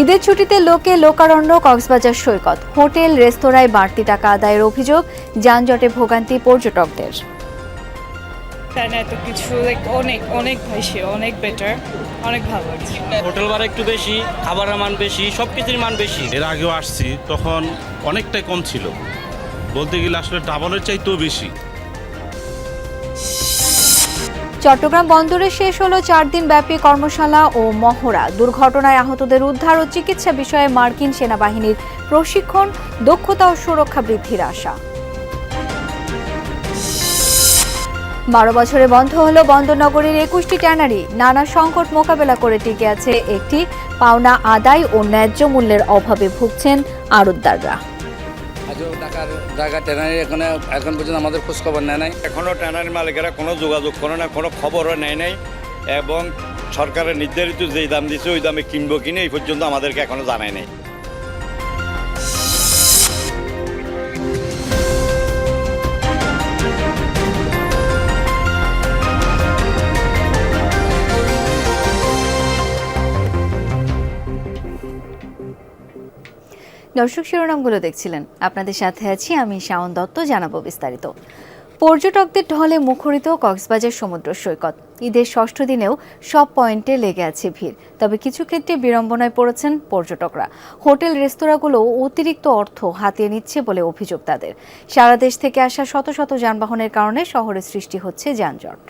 ঈদের ছুটিতে লোকে লোকারণ্য কক্সবাজার সৈকত হোটেল রেস্তোরাঁয় বাড়তি টাকা আদায়ের অভিযোগ যানজটে ভোগান্তি পর্যটকদের। তাই না এত কিছু অনেক অনেক বেশি অনেক বেটার অনেক ভালো লাগছে। হোটেল ভাড়া একটু বেশি খাবারের মান বেশি সব কিছুর মান বেশি। এর আগেও আসছি তখন অনেকটাই কম ছিল। বলতে গেলে আসলে ডাবলের চাইতেও বেশি। চট্টগ্রাম বন্দরে শেষ হলো চার দিন ব্যাপী কর্মশালা ও মহড়া। দুর্ঘটনায় আহতদের উদ্ধার ও চিকিৎসা বিষয়ে মার্কিন সেনাবাহিনীর প্রশিক্ষণ, দক্ষতা ও সুরক্ষা বৃদ্ধির আশা। বারো বছরে বন্ধ হলো বন্দরনগরীর একুশটি ট্যানারি। নানা সংকট মোকাবেলা করে টিকে আছে একটি পাওনা আদায় ও ন্যায্য মূল্যের অভাবে ভুগছেন আড়তদাররা আজও টাকার জায়গা ট্রেনারি এখানে, এখন পর্যন্ত আমাদের খোঁজখবর নেয় নাই। এখনও ট্যানারি মালিকেরা কোনো যোগাযোগ করে না, কোনো খবরও নেয় নাই এবং সরকারের নির্ধারিত যেই দাম দিচ্ছে ওই দামে কিনবো কিনে এই পর্যন্ত আমাদেরকে এখনও জানায় নাই। দর্শক শিরোনামগুলো দেখছিলেন। আপনাদের সাথে আছি আমি শাওন দত্ত, জানাব বিস্তারিত। পর্যটকদের ঢলে মুখরিত কক্সবাজার সমুদ্র সৈকত। ঈদের ষষ্ঠ দিনেও সব পয়েন্টে লেগে আছে ভিড়। তবে কিছু ক্ষেত্রে বিড়ম্বনায় পড়েছেন পর্যটকরা। হোটেল, রেস্তোরাঁগুলো অতিরিক্ত অর্থ হাতিয়ে নিচ্ছে বলে অভিযোগ তাদের। সারা দেশ থেকে আসা শত শত যানবাহনের কারণে শহরে সৃষ্টি হচ্ছে যানজট।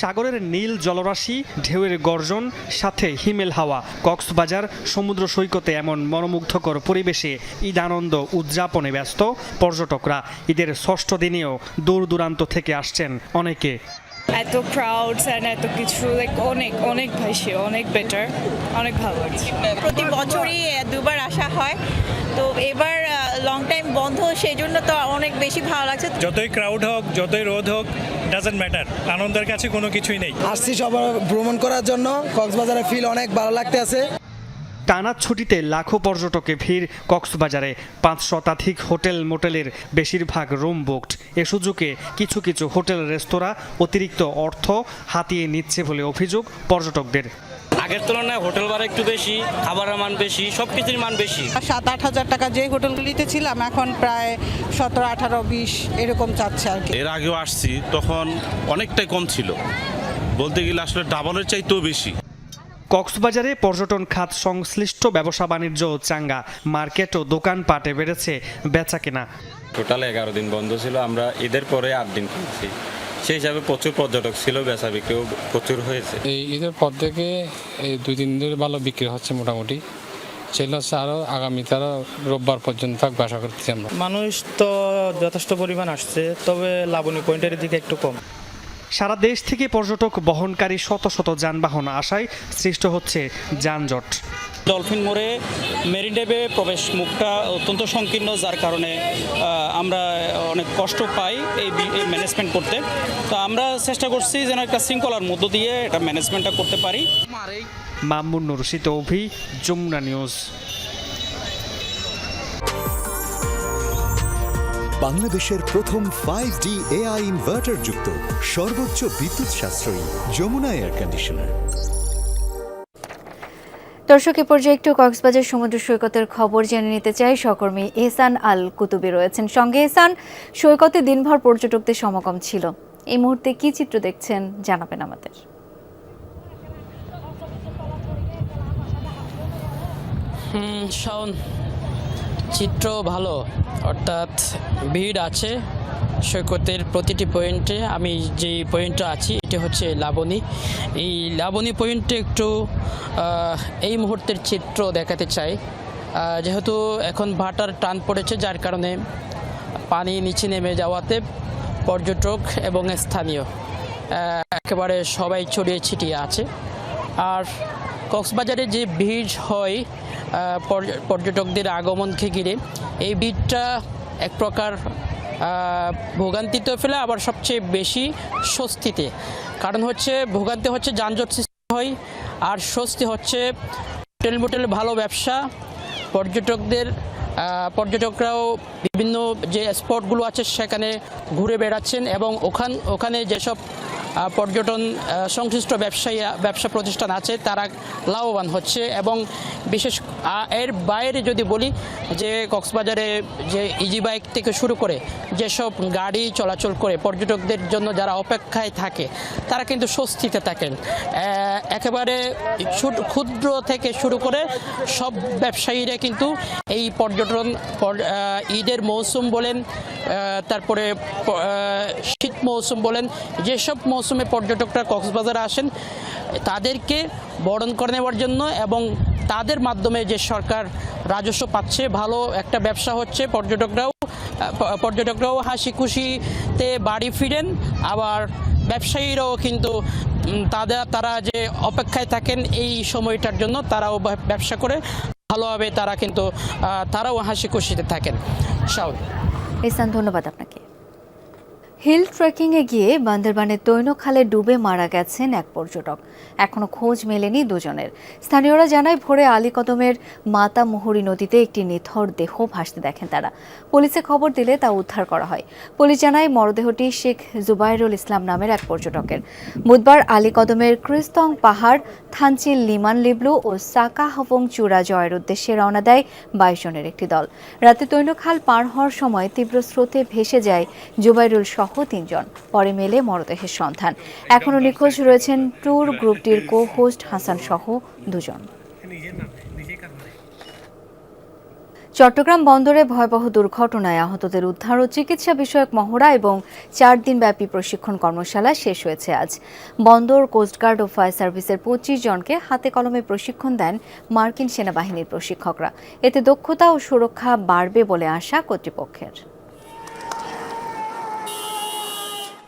সাগরের নীল জলরাশি, ঢেউয়ের গর্জন, সাথে হিমেল হাওয়া। কক্সবাজার সমুদ্র সৈকতে এমন মনোমুগ্ধকর পরিবেশে ঈদ আনন্দ উদযাপনে ব্যস্ত পর্যটকরা। ঈদের ষষ্ঠ দিনেও দূর দূরান্ত থেকে আসছেন অনেকে। এত ক্রাউডস অ্যান্ড এত কিছু লাইক অনেক অনেক ভাইসি অনেক বেটার অনেক ভালো লাগছে প্রতি বছরই দুবার আসা হয়। তো এবার লং টাইম বন্ধ সেই জন্য তো অনেক বেশি ভালো লাগছে। যতই ক্রাউড হোক যতই রোদ হোক ডাজেন্ট ম্যাটার আনন্দের কাছে কোনো কিছুই নেই। আসছি সবার ভ্রমণ করার জন্য। কক্সবাজারের ফিল অনেক ভালো লাগতে আছে টানা ছুটিতে লাখো পর্যটকে ভিড় কক্সবাজারে। পাঁচ শতাধিক হোটেল মোটেলের বেশিরভাগ রুম বুকড। এ সুযোগে কিছু কিছু হোটেল রেস্তোরাঁ অতিরিক্ত অর্থ হাতিয়ে নিচ্ছে বলে অভিযোগ পর্যটকদের। আগের তুলনায় হোটেল ভাড়া একটু বেশি খাবারের মান বেশি সব কিছুর মান বেশি। সাত আট হাজার টাকা যে হোটেলগুলিতে ছিলাম এখন প্রায় সতেরো আঠারো বিশ এরকম চাচ্ছে আর কি। এর আগেও আসছি তখন অনেকটাই কম ছিল। বলতে গেলে আসলে ডাবলের চাইতেও বেশি। কক্সবাজারে পর্যটন খাত সংশ্লিষ্ট ব্যবসা বাণিজ্য চাঙ্গা মার্কেট ও দোকানপাটে বেড়েছে বেচা কেনা। টোটাল এগারো দিন বন্ধ ছিল আমরা ঈদের পরে আট দিন করেছি সেই হিসাবে প্রচুর পর্যটক ছিল বেচা বিক্রিও প্রচুর হয়েছে। এই ঈদের পর থেকে এই দুই তিন দিন ধরে ভালো বিক্রি হচ্ছে মোটামুটি। সেগুলো হচ্ছে আরও আগামীতে আরও রোববার পর্যন্ত থাকবে আশা করতেছি আমরা। মানুষ তো যথেষ্ট পরিমাণ আসছে তবে লাবণী পয়েন্টের দিকে একটু কম। সারা দেশ থেকে পর্যটক বহনকারী শত শত যানবাহন আসায় সৃষ্ট হচ্ছে যানজট। ডলফিন মোড়ে মেরিন ড্রাইভে প্রবেশ মুখটা অত্যন্ত সংকীর্ণ যার কারণে আমরা অনেক কষ্ট পাই এই ম্যানেজমেন্ট করতে। তো আমরা চেষ্টা করছি যেন একটা শৃঙ্খলার মধ্য দিয়ে এটা ম্যানেজমেন্টটা করতে পারি। মামুন নুরশিত অভি যমুনা নিউজ। বাংলাদেশের প্রথম ফাইভ ডি এআই ইনভার্টার যুক্ত সর্বোচ্চ বিদ্যুৎ সাশ্রয়ী যমুনা এয়ার কন্ডিশনার দর্শক এ পর্যায়ে একটু কক্সবাজার সমুদ্র সৈকতের খবর জেনে নিতে চাই। সহকর্মী এহসান আল কুতুবি রয়েছেন সঙ্গে। এহসান সৈকতে দিনভর পর্যটকদের সমাগম ছিল। এই মুহূর্তে কি চিত্র দেখছেন জানাবেন আমাদের। শাওন চিত্র ভালো, অর্থাৎ ভিড় আছে সৈকতের প্রতিটি পয়েন্টে। আমি যে পয়েন্টটা আছি, এটি হচ্ছে লাবণী। এই লাবণী পয়েন্টে একটু এই মুহূর্তের চিত্র দেখাতে চাই। যেহেতু এখন ভাটার টান পড়েছে, যার কারণে পানি নিচে নেমে যাওয়াতে পর্যটক এবং স্থানীয় একেবারে সবাই ছড়িয়ে ছিটিয়ে আছে। আর কক্সবাজারে যে ভিড় হয় পর্যটকদের আগমনকে ঘিরে এই ভিড়টা এক প্রকার ভোগান্তিতে ফেলে, আবার সবচেয়ে বেশি স্বস্তিতে। কারণ হচ্ছে ভোগান্তি হচ্ছে যানজট সৃষ্টি হয়, আর স্বস্তি হচ্ছে হোটেল মোটেল ভালো ব্যবসা। পর্যটকদের পর্যটকরাও বিভিন্ন যে স্পটগুলো আছে সেখানে ঘুরে বেড়াচ্ছেন এবং ওখান, ওখানে যেসব পর্যটন সংশ্লিষ্ট ব্যবসায়ী, ব্যবসা প্রতিষ্ঠান আছে, তারা লাভবান হচ্ছে এবং বিশেষ এর বাইরে যদি বলি যে কক্সবাজারে যে ইজি বাইক থেকে শুরু করে যেসব গাড়ি চলাচল করে পর্যটকদের জন্য যারা অপেক্ষায় থাকে, তারা কিন্তু স্বস্তিতে থাকেন। একেবারে ক্ষুদ্র থেকে শুরু করে সব ব্যবসায়ীরা কিন্তু এই পর্যটন ঈদের মৌসুম বলেন তারপরে শীত মৌসুম বলেন, যেসব মৌসুমে পর্যটকরা কক্সবাজারে আসেন, তাদেরকে বরণ করে নেওয়ার জন্য এবং তাদের মাধ্যমে যে সরকার রাজস্ব পাচ্ছে, ভালো একটা ব্যবসা হচ্ছে, পর্যটকরাও পর্যটকরাও হাসি খুশিতে বাড়ি ফিরেন, আবার ব্যবসায়ীরাও কিন্তু তাদের, তারা যে অপেক্ষায় থাকেন এই সময়টার জন্য তারাও ব্যবসা করে ভালোভাবে তারা কিন্তু তারাও হাসি খুশিতে থাকেন। শাওন। ইসান ধন্যবাদ আপনাকে। হিল ট্রেকিংয়ে গিয়ে বান্দরবানের তৈনখালে ডুবে মারা গেছেন এক পর্যটক। এখনও খোঁজ মেলেনি দুজনের। স্থানীয়রা জানায়, ভোরে আলীকদমের মাতা মুহুরী নদীতে একটি নিথর দেহ ভাসতে দেখেন তারা। পুলিশে খবর দিলে তা উদ্ধার করা হয়। পুলিশ জানায়, মরদেহটি শেখ জুবাইরুল ইসলাম নামের এক পর্যটকের। বুধবার আলীকদমের ক্রিস্তং পাহাড় থানচিল লিমান লিবলু ও সাকা হবং চূড়া জয়ের উদ্দেশ্যে রওনা দেয় বাইশ জনের একটি দল। রাতে তৈনখাল পার হওয়ার সময় তীব্র স্রোতে ভেসে যায় জুবাইরুল সহ তিনজন। পরে মেলে মরদেহের সন্ধান। এখনও নিখোঁজ রয়েছেন ট্যুর গ্রুপটির কো হোস্ট হাসান সহ দুজন। চট্টগ্রাম বন্দরে ভয়াবহ দুর্ঘটনায় আহতদের উদ্ধার ও চিকিৎসা বিষয়ক মহড়া এবং চার দিনব্যাপী প্রশিক্ষণ কর্মশালা শেষ হয়েছে আজ। বন্দর কোস্টগার্ড ও ফায়ার সার্ভিসের পঁচিশ জনকে হাতে কলমে প্রশিক্ষণ দেন মার্কিন সেনাবাহিনীর প্রশিক্ষকরা। এতে দক্ষতা ও সুরক্ষা বাড়বে বলে আশা কর্তৃপক্ষের।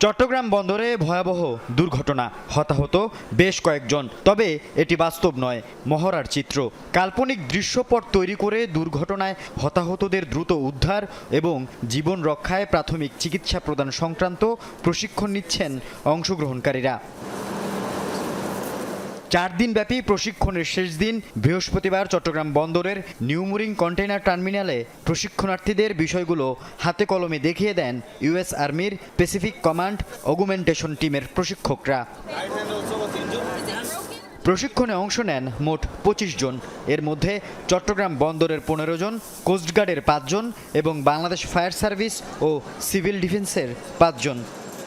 চট্টগ্রাম বন্দরে ভয়াবহ দুর্ঘটনা। হতাহত বেশ কয়েকজন। তবে এটি বাস্তব নয়, মহড়ার চিত্র। কাল্পনিক দৃশ্যপট তৈরি করে দুর্ঘটনায় হতাহতদের দ্রুত উদ্ধার এবং জীবন রক্ষায় প্রাথমিক চিকিৎসা প্রদান সংক্রান্ত প্রশিক্ষণ নিচ্ছেন অংশগ্রহণকারীরা। চার দিনব্যাপী প্রশিক্ষণের শেষ দিন বৃহস্পতিবার চট্টগ্রাম বন্দরের নিউমুরিং কন্টেইনার টার্মিনালে প্রশিক্ষণার্থীদের বিষয়গুলো হাতে কলমে দেখিয়ে দেন ইউএস আর্মির প্যাসিফিক কমান্ড অগুমেন্টেশন টিমের প্রশিক্ষকরা। প্রশিক্ষণে অংশ নেন মোট পঁচিশ জন। এর মধ্যে চট্টগ্রাম বন্দরের পনেরো জন, কোস্টগার্ডের পাঁচজন এবং বাংলাদেশ ফায়ার সার্ভিস ও সিভিল ডিফেন্সের পাঁচজন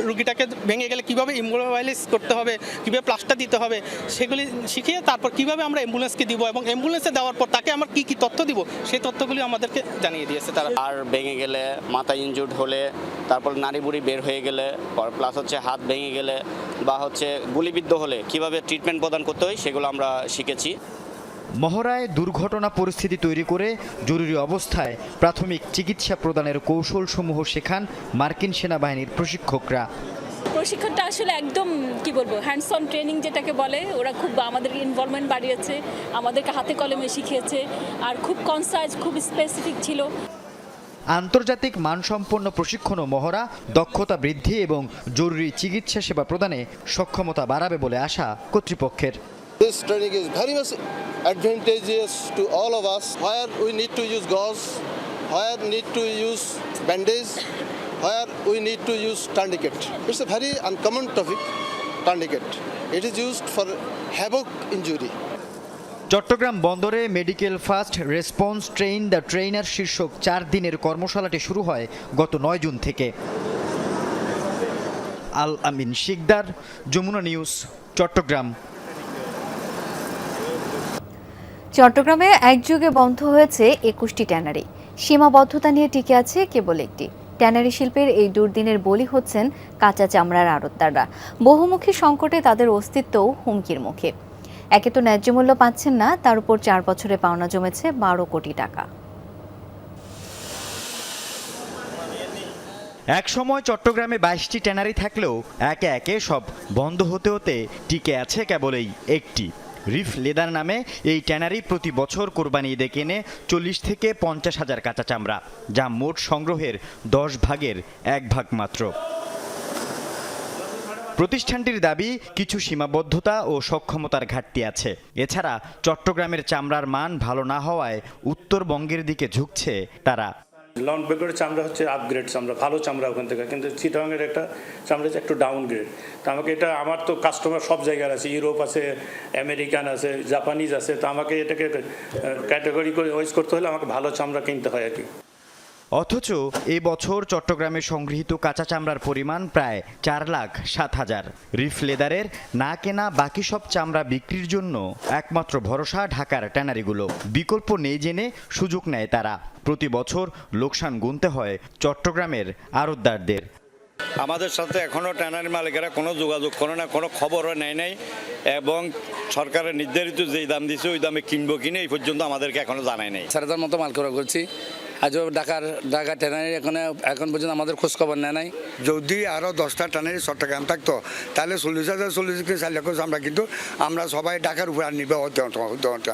রুগীটাকে ভেঙে গেলে কীভাবে ইমোবাইলিস করতে হবে, কীভাবে প্লাস্টার দিতে হবে, সেগুলি শিখিয়ে তারপর কীভাবে আমরা অ্যাম্বুলেন্সকে দিব এবং অ্যাম্বুলেন্সে দেওয়ার পর তাকে আমরা কি কি তথ্য দিব, সেই তথ্যগুলি আমাদেরকে জানিয়ে দিয়েছে তারা। আর ভেঙে গেলে মাথা ইনজুর্ড হলে, তারপর নাড়ি বুড়ি বের হয়ে গেলে প্লাস হচ্ছে হাত ভেঙে গেলে বা হচ্ছে গুলিবিদ্ধ হলে কীভাবে ট্রিটমেন্ট প্রদান করতে হয় সেগুলো আমরা শিখেছি। মহড়ায় দুর্ঘটনা পরিস্থিতি তৈরি করে জরুরি অবস্থায় প্রাথমিক চিকিৎসা প্রদানের কৌশলসমূহ শেখান মার্কিন সেনাবাহিনীর প্রশিক্ষকরা। প্রশিক্ষণটা আসলে একদম কি বলব হ্যান্ডস অন ট্রেনিং যেটাকে বলে ওরা খুব আমাদের ইনভলভমেন্ট বাড়িয়েছে আমাদেরকে হাতে কলমে শিখিয়েছে আর খুব কনসাইজ খুব স্পেসিফিক ছিল। আন্তর্জাতিক মানসম্পন্ন প্রশিক্ষণ ও মহড়া দক্ষতা বৃদ্ধি এবং জরুরি চিকিৎসা সেবা প্রদানে সক্ষমতা বাড়াবে বলে আশা কর্তৃপক্ষের। This training is very much advantageous to all of us where we need to use gauze, where need to use bandage, where we need to use tourniquet. It's a very uncommon topic, tourniquet. It is used for havoc injury. Chattogram বন্দরে medical first response train the trainer শীর্ষক চার দিনের কর্মশালাটি শুরু হয় গত নয় June থেকে Al Amin Sikder Jamuna news Chittagong চট্টগ্রামে একযুগে বন্ধ হয়েছে একুশটি ট্যানারি। সীমাবদ্ধতা নিয়ে টিকে আছে কেবল একটি। ট্যানারি শিল্পের এই দুর্দিনের বলি হচ্ছেন কাঁচা চামড়ার আড়তদাররা। বহুমুখী সংকটে তাদের অস্তিত্বও হুমকির মুখে। একে তো ন্যায্য মূল্য পাচ্ছেন না, তার উপর চার বছরে পাওনা জমেছে বারো কোটি টাকা। এক সময় চট্টগ্রামে বাইশটি ট্যানারি থাকলেও একে একে সব বন্ধ হতে হতে টিকে আছে কেবলই একটি। রিফ লেদার নামে এই ট্যানারি প্রতি বছর কোরবানি ঈদে কেনে চল্লিশ থেকে পঞ্চাশ হাজার কাঁচা চামড়া, যা মোট সংগ্রহের দশ ভাগের এক ভাগ মাত্র। প্রতিষ্ঠানটির দাবি, কিছু সীমাবদ্ধতা ও সক্ষমতার ঘাটতি আছে। এছাড়া চট্টগ্রামের চামড়ার মান ভালো না হওয়ায় উত্তরবঙ্গের দিকে ঝুঁকছে তারা। লং বেগরের চামড়া হচ্ছে আপগ্রেড চামড়া, ভালো চামড়া ওখান থেকে। কিন্তু চিটাংয়ের একটা চামড়া হচ্ছে একটু ডাউনগ্রেড তো আমাকে এটা, আমার তো কাস্টমার সব জায়গার আছে ইউরোপ আছে আমেরিকান আছে জাপানিজ আছে। তো আমাকে এটাকে ক্যাটাগরি করে ওয়েস করতে হলে আমাকে ভালো চামড়া কিনতে হয় আর কি। অথচ এই বছর চট্টগ্রামে সংগৃহীত কাঁচা চামড়ার পরিমাণ প্রায় চার লাখ সাত হাজার। রিফ লেদারের না কেনা বাকি সব চামড়া বিক্রির জন্য একমাত্র ভরসা ঢাকার ট্যানারিগুলো। বিকল্প নেই জেনে সুযোগ নেয় তারা। প্রতি বছর লোকসান গুনতে হয় চট্টগ্রামের আড়তদারদের আমাদের সাথে এখনও ট্যানারি মালিকেরা কোনো যোগাযোগ করে না কোনো খবরও নেয় নাই এবং সরকারের নির্ধারিত যেই দাম দিছে ওই দামে কিনবো কিনে এই পর্যন্ত আমাদেরকে এখনও জানায় নাই। সাড়ে মতো মাল করা করছি। আজও ঢাকার ঢাকা ট্যানারি এখানে এখন পর্যন্ত আমাদের খোঁজ খবর নেয় নাই। যদি আরও দশটা টানের চট্টগ্রাম থাকতো তাহলে চল্লিশ হাজার চল্লিশ হাজার চার লক্ষ আমরা কিন্তু আমরা সবাই ঢাকার উপর আর হতো।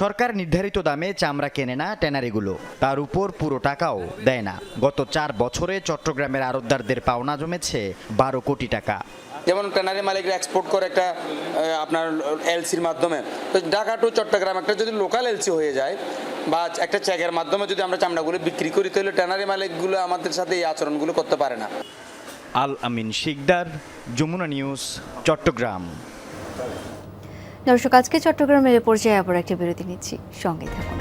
সরকার নির্ধারিত দামে চামড়া কেনে না ট্যানারিগুলো। তার উপর পুরো টাকাও দেয় না। গত চার বছরে চট্টগ্রামের আড়তদারদের পাওনা জমেছে বারো কোটি টাকা। যেমন ট্যানারি মালিকরা এক্সপোর্ট করে একটা আপনার এলসির মাধ্যমে। তো ঢাকা টু চট্টগ্রাম একটা যদি লোকাল এলসি হয়ে যায় বা একটা চেকের মাধ্যমে যদি আমরা চামড়াগুলো বিক্রি করি তাহলে ট্যানারি মালিকগুলো আমাদের সাথে এই আচরণগুলো করতে পারে না। আল আমিন শিকদার যমুনা নিউজ চট্টগ্রাম। দর্শক আজকে চট্টগ্রামের এ পর্যায়ে আবার একটা বিরতি নিচ্ছি। সঙ্গে থাকুন।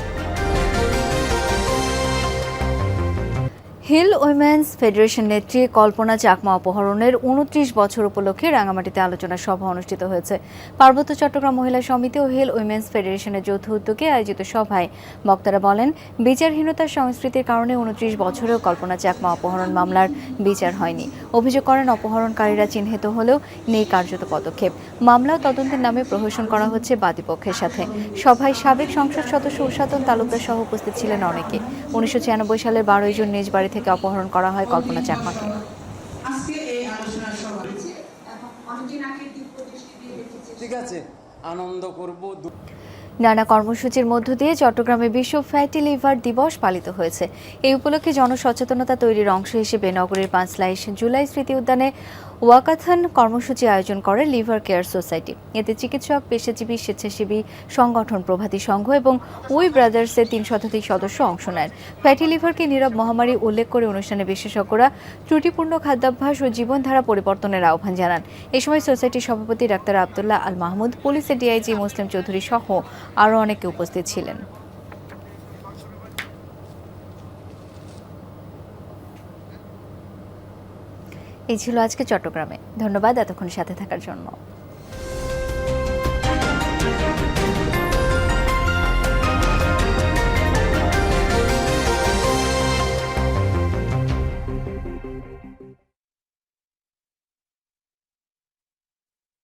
হিল উইমেন্স ফেডারেশন নেত্রী কল্পনা চাকমা অপহরণের উনত্রিশ বছর উপলক্ষে রাঙামাটিতে আলোচনা সভা অনুষ্ঠিত হয়েছে। পার্বত্য চট্টগ্রাম মহিলা সমিতি ও হিল উইমেন্স ফেডারেশনের যৌথ উদ্যোগে আয়োজিত সভায় বক্তারা বলেন, বিচারহীনতার সংস্কৃতির কারণে উনত্রিশ বছরেও কল্পনা চাকমা অপহরণ মামলার বিচার হয়নি। অভিযোগ করেন, অপহরণকারীরা চিহ্নিত হলেও নেই কার্যত পদক্ষেপ। মামলা তদন্তের নামে প্রহসন করা হচ্ছে বাদীপক্ষের সাথে। সভায় সাবেক সংসদ সদস্য উষাতন তালুকদার সহ উপস্থিত ছিলেন অনেকে। উনিশশো ছিয়ানব্বই সালের বারোই জুন নিজ বাড়ি থেকে অপহরণ করা হয় কল্পনা চাকমাকে। ঠিক আছে আনন্দ করব নানা কর্মসূচির মধ্য দিয়ে চট্টগ্রামে বিশ্ব ফ্যাটি লিভার দিবস পালিত হয়েছে। এই উপলক্ষে জনসচেতনতা তৈরির অংশ হিসেবে নগরীর পাঁচলাইশ জুলাই স্মৃতি উদ্যানে ওয়াকাথন কর্মসূচি আয়োজন করে লিভার কেয়ার সোসাইটি। এতে চিকিৎসক, পেশাজীবী, স্বেচ্ছাসেবী, সংগঠন প্রভাতী সংঘ এবং উই ব্রাদার্সের তিন শতাধিক সদস্য অংশ নেন। ফ্যাটি লিভারকে নীরব মহামারী উল্লেখ করে অনুষ্ঠানে বিশেষজ্ঞরা ত্রুটিপূর্ণ খাদ্যাভ্যাস ও জীবনধারা পরিবর্তনের আহ্বান জানান। এ সময় সোসাইটির সভাপতি ডাক্তার আবদুল্লাহ আল মাহমুদ, পুলিশের ডিআইজি মুসলিম চৌধুরী সহ আরও অনেকে উপস্থিত ছিলেন। এই ছিল আজকে চট্টগ্রামে। ধন্যবাদ এতক্ষণ সাথে থাকার জন্য।